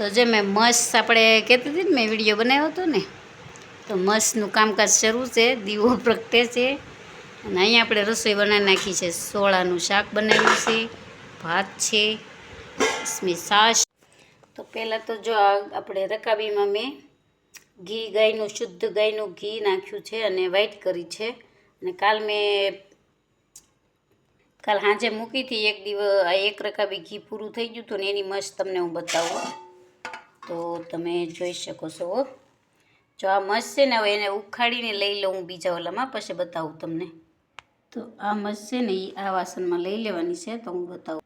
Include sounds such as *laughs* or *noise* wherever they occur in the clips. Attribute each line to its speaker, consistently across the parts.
Speaker 1: તો જે મેં મસ્ત આપણે કહેતી હતી ને, મેં વીડિયો બનાવ્યો હતો ને, તો મસ્તનું કામકાજ શરૂ છે, દીવો પ્રગટે છે. અને અહીંયા આપણે રસોઈ બનાવી નાખી છે. સોળાનું શાક બનાવ્યું છે, ભાત છે સાસ તો પહેલાં તો જો આપણે રકાબીમાં મેં ઘી ગાયનું, શુદ્ધ ગાયનું ઘી નાખ્યું છે અને વ્હાઈટ કરી છે. અને કાલ મેં, કાલ સાંજે મૂકી હતી, એક દિવસ એક રકાબી ઘી પૂરું થઈ ગયું હતું ને, એની મસ્ત તમને હું બતાવું. તો તમે જોઈ શકો છો. જો આ મસ્ત છે ને, હવે એને ઉખાડીને લઈ લઉં બીજા ઓલામાં, પછી બતાવું તમને. તો આ મસ્ત છે ને આ વાસણમાં લઈ લેવાની છે, તો હું બતાવું.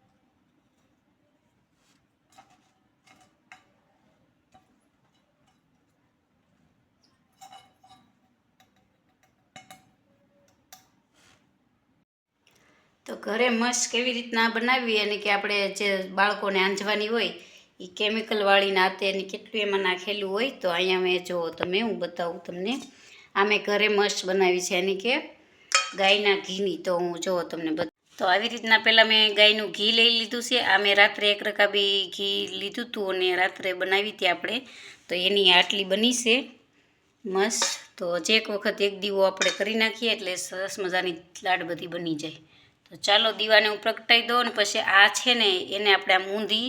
Speaker 1: તો ઘરે મસ્ત કેવી રીતના બનાવી અને કે આપણે જે બાળકોને આંજવાની હોય એ કેમિકલવાળી નાતે એને કેટલું એમાં નાખેલું હોય તો અહીંયા મેં જોવો તમે હું બતાવું તમને. આ મેં ઘરે મસ્ત બનાવી છે, એની કે ગાયના ઘીની. તો હું જોવો તમને તો આવી રીતના પહેલાં મેં ગાયનું ઘી લઈ લીધું છે. આ મેં રાત્રે એક રકાબી ઘી લીધું હતું અને રાત્રે બનાવી હતી આપણે. તો એની આટલી બની છે. મસ્ત. તો જે એક વખત એક દીવો આપણે કરી નાખીએ એટલે સરસ મજાની લાડ બધી બની જાય. તો ચાલો દીવાને હું પ્રગટાઈ દઉં ને પછી આ છે ને એને આપણે આમ ઊંધી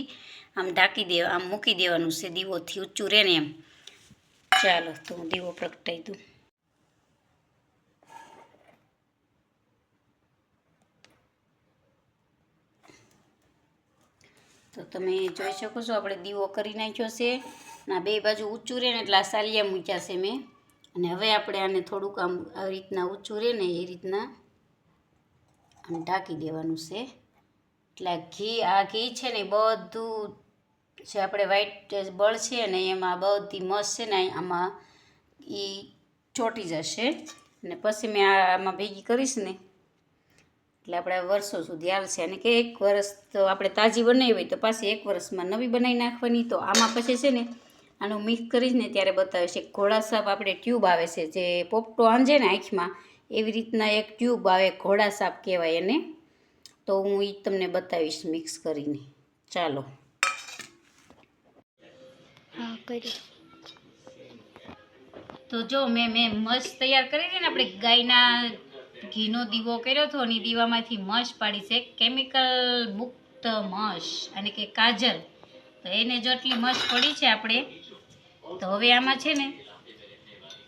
Speaker 1: આમ ઢાંકી દેવા, આમ મૂકી દેવાનું છે દીવોથી ઊંચું રહે ને એમ. ચાલો, તો હું દીવો પ્રગટાવી દઉં. તો તમે જોઈ શકો છો, આપણે દીવો કરી નાખ્યો છે ના બે બાજુ ઊંચું રહે ને એટલે આ સાલિયા મૂક્યા છે મેં. અને હવે આપણે આને થોડુંક આમ આવી રીતના ઊંચું રહે ને એ રીતના આમ ઢાંકી દેવાનું છે. એટલે ઘી, આ ઘી છે ને બધું જે આપણે વ્હાઈટ બળ છે ને એમાં બધી મસ છે ને આમાં એ ચોંટી જશે. અને પછી મેં આમાં ભેગી કરીશ ને, એટલે આપણે વર્ષો સુધી હાલશે અને કે એક વર્ષ તો આપણે તાજી બનાવી હોય તો પાછી એક વર્ષમાં નવી બનાવી નાખવાની. તો આમાં પછી છે ને, આનું મિક્સ કરીશ ને ત્યારે બતાવે છે ઘોડા સાપ આપણે ટ્યુબ આવે છે, જે પોપટો આંજે ને આંખમાં, એવી રીતના એક ટ્યુબ આવે, ઘોડા સાપ કહેવાય એને. તો હું એ તમને બતાવીશ મિક્સ કરીને. ચાલો. તો જો મેં મેં મસ તૈયાર કરી હતી ને, આપણે ગાયના ઘીનો દીવો કર્યો હતો, અને દીવામાંથી મશ પાડી છે, કેમિકલ મુક્ત મશ અને કે કાજલ. તો એને જો આટલી મશ પડી છે આપણે, તો હવે આમાં છે ને,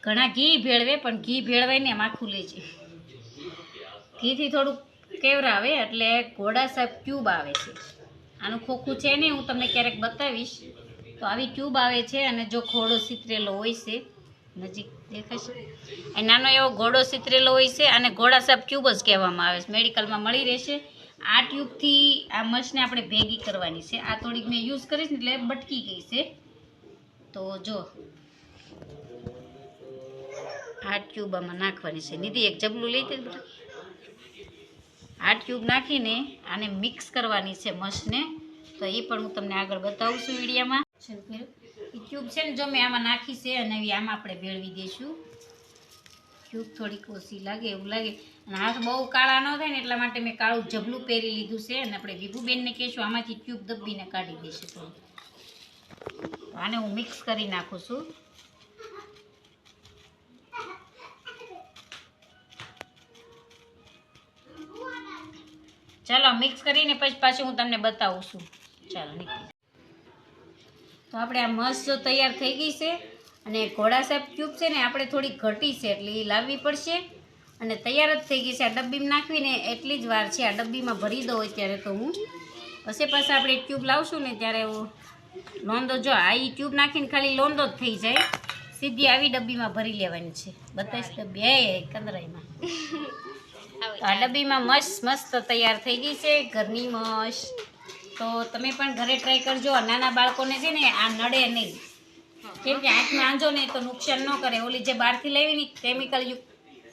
Speaker 1: ઘણા ઘી ભેળવે, પણ ઘી ભેળવાય ને એમ આખું લે છે. ઘીથી થોડુંક કેવરાવે, એટલે ઘોડા સાહેબ ક્યુબ આવે છે. આનું ખોખું છે નહીં હું તમને ક્યારેક બતાવીશ. તો આવી ટ્યુબ આવે છે અને જો ઘોડો સીતરેલો હોય છે, નજીક દેખાશે. એ નાનો એવો ઘોડો સીતરેલો હોય છે અને ઘોડા સાહેબ ટ્યુબ જ કહેવામાં આવે છે. મેડિકલમાં મળી રહેશે. આ ટ્યુબથી આ મશને આપણે ભેગી કરવાની છે. આ થોડીક મેં યુઝ કરીશ એટલે બટકી ગઈ છે. તો જો, આ ટ્યુબ આમાં નાખવાની છે. નિધિ એક જબલું લઈ દે આ ટ્યુબ નાખીને આને મિક્સ કરવાની છે મશને. તો એ પણ હું તમને આગળ બતાવું છું વિડીયામાં. એ ટ્યુબ છે ને જો મેં આમાં નાખી છે અને એવી આમાં આપણે ભેળવી દઈશું. ટ્યુબ થોડીક ઓછી લાગે એવું લાગે. અને હાથ બહુ કાળા ન થાય ને એટલા માટે મેં કાળું જબલું પહેરી લીધું છે અને આપણે વિભુબેનને કહીશું આમાંથી ક્યુબ દબીને કાઢી દઈશું થોડું આને હું મિક્સ કરી નાખું છું. ચાલો મિક્સ કરીને પછી પાછી હું તમને બતાવું છું. ચાલો, નીકળી. તો આપણે આ મસ્ત જો તૈયાર થઈ ગઈ છે અને ઘોડા સાહેબ ટ્યુબ છે ને આપણે થોડી ઘટી છે એટલે એ લાવવી પડશે. અને તૈયાર જ થઈ ગઈ છે આ ડબ્બીમાં નાખવીને એટલી જ વાર છે. આ ડબ્બીમાં ભરી દો અત્યારે તો હું. પછી પાછા આપણે ટ્યુબ લાવશું ને ત્યારે હું લોંદો જો આ એ ટ્યુબ નાખીને ખાલી લોંદો જ થઈ જાય. સીધી આવી ડબ્બીમાં ભરી લેવાની છે. બતાવીશ ડબ્બી. એ કંદરાઈમાં *laughs* આ ડબ્બીમાં મસ્ત મસ્ત તૈયાર થઈ ગઈ છે. ઘરની મસ્ત તો તમે પણ ઘરે ટ્રાય કરજો. નાના બાળકોને છે ને આ નડે નહીં. કેમ કે આંખમાં આંજો નહીં તો નુકસાન ન કરે. ઓલી જે બહારથી લેવી કેમિકલ યુક્ત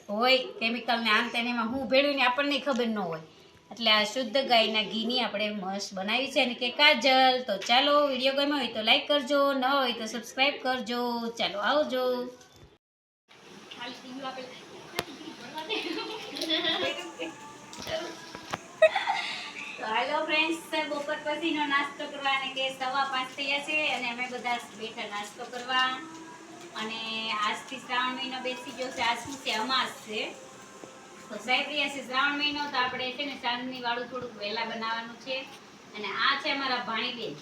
Speaker 1: હોય કેમિકલને આમ તેને એમાં હું ભેળવીને આપણને ખબર ન હોય. એટલે આ શુદ્ધ ગાયના ઘીની આપણે મસ્ત બનાવી છે. અને કે કાજલ, તો ચાલો વીડિયો ગમ્યો હોય તો લાઈક કરજો. ન હોય તો સબસ્ક્રાઈબ કરજો. ચાલો આવજો. તો તો હાલો ફ્રેન્ડ્સ બપોર પછીનો નાસ્તો કરવા અને કે સવા પાંચ થયા છે અને અમે બધા બેઠા નાસ્તો કરવા. અને આજથી શ્રાવણ મહિનો બેસી ગયો છે આજ શું છે અમાસ છે. તો સાહેબ રહ્યા છે શ્રાવણ મહિનો તો આપણે છે ને ચાંદની વાળું થોડુંક વહેલા બનાવવાનું છે. અને આ છે અમારા ભાણીબેન.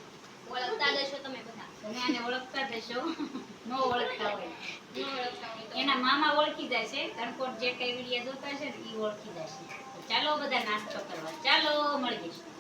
Speaker 2: ઓળખતા દેશો તમે બધા.
Speaker 1: તમે આને ઓળખતા જશો નો ઓળખતા હોય. એના મામા ઓળખી જશે કણકોટ જે કઈ વિડીયા જોતા છે ને એ ઓળખી જાય તો ચાલો બધા નાસ્તો કરવા. ચાલો મળીશું